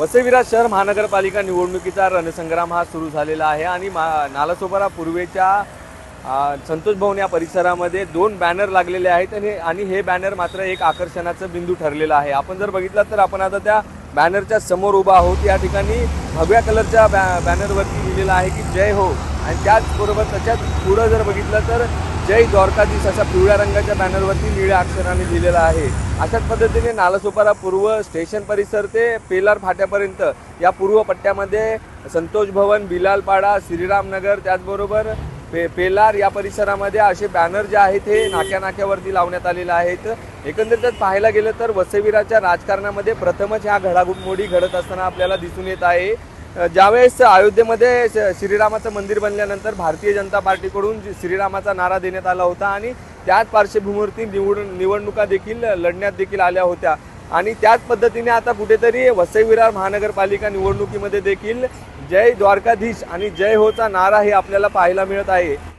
वसईविराज शहर महानगरपालिका निवडणुकीचा रणसंग्राम हा सुरू झालेला आहे आणि मा नालासोपारा पूर्वेच्या संतोष भवन या परिसरामध्ये दोन बॅनर लागलेले आहेत आणि आणि हे बॅनर मात्र एक आकर्षणाचं बिंदू ठरलेलं आहे. आपण जर बघितलं तर आपण आता त्या बॅनरच्या समोर उभा आहोत. या ठिकाणी भगव्या कलरच्या बॅ बॅनरवरती लिहिलेलं आहे की जय हो. आणि त्याचबरोबर त्याच्यात पुढं जर बघितलं तर जय द्वारकाधीश अशा पिवळ्या रंगाच्या बॅनरवरती निळ्या अक्षराने लिहिलेला आहे. अशाच पद्धतीने नालासोपारा पूर्व स्टेशन परिसर ते पेलार फाट्यापर्यंत या पूर्व पट्ट्यामध्ये संतोष भवन बिलालपाडा श्रीरामनगर त्याचबरोबर पे पेलार या परिसरामध्ये असे बॅनर जे आहेत हे नाक्या नाक्यावरती लावण्यात आलेले आहेत. एकंदरीतच पाहायला गेलं तर वसेविराच्या राजकारणामध्ये प्रथमच ह्या घडामोडी घडत असताना आपल्याला दिसून येत आहे. ज्यावेळेस अयोध्येमध्ये श- श्रीरामाचं मंदिर बनल्यानंतर भारतीय जनता पार्टीकडून श्रीरामाचा नारा देण्यात आला होता आणि त्याच पार्श्वभूमीवरती निवडून निवडणुका देखील लढण्यात देखील आल्या होत्या. आणि त्याच पद्धतीने आता कुठेतरी वसई विरार महानगरपालिका निवडणुकीमध्ये देखील जय द्वारकाधीश आणि जय होचा नारा हे आपल्याला पाहायला मिळत आहे.